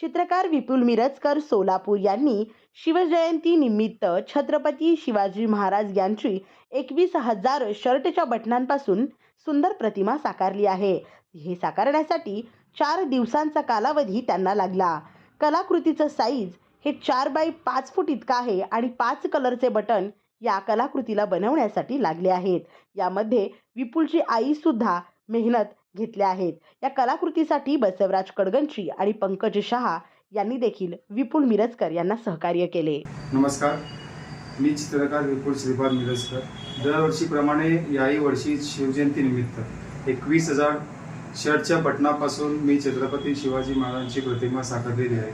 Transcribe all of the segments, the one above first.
चित्रकार विपुल मिरजकर सोलापूर यांनी शिवजयंती निमित्त छत्रपती शिवाजी महाराज यांची एकवीस हजार शर्टच्या बटनांपासून सुंदर प्रतिमा साकारली आहे. हे साकारण्यासाठी चार दिवसांचा कालावधी त्यांना लागला. कलाकृतीचं साईज हे चार बाय पाच फूट इतकं आहे आणि पाच कलरचे बटन या कलाकृतीला बनवण्यासाठी लागले आहेत. यामध्ये विपुलची आई सुद्धा मेहनत घेतल्या आहेत. या कलाकृतीसाठी बसवराज कडगंची आणि पंकज शहा यांनी देखील विपुल मिरजकर यांना सहकार्य केले. नमस्कार. मी चित्रकार विपुल श्रीपाद मिरजकर. दरवर्षीप्रमाणे याही वर्षी शिवजयंतीनिमित्त एकवीस हजार शर्टच्या बटनापासून मी छत्रपती शिवाजी महाराजांची प्रतिमा साकारलेली आहे.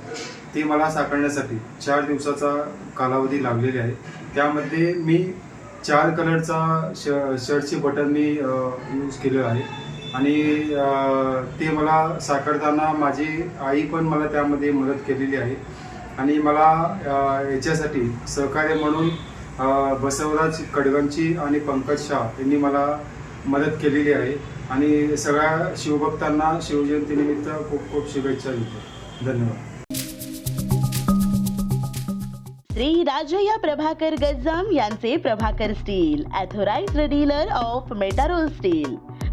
ती मला साकारण्यासाठी चार दिवसाचा कालावधी लागलेली आहे. त्यामध्ये मी चार कलरचा श शर्टचे बटन मी यूज केलेलं आहे. आणि ते मला साकारताना माझी आई पण मला त्यामध्ये मदत केलेली आहे. आणि मला याच्यासाठी सहकार्य म्हणून बसवराज कडगंची आणि पंकज शाह यांनी मला मदत केलेली आहे. आणि सगळ्या शिवभक्तांना शिवजयंतीनिमित्त खूप खूप शुभेच्छा देतो. धन्यवाद. श्री राजया प्रभाकर गज्जाम यांचे Prabhakar steel authorised dealer of Metarol steel.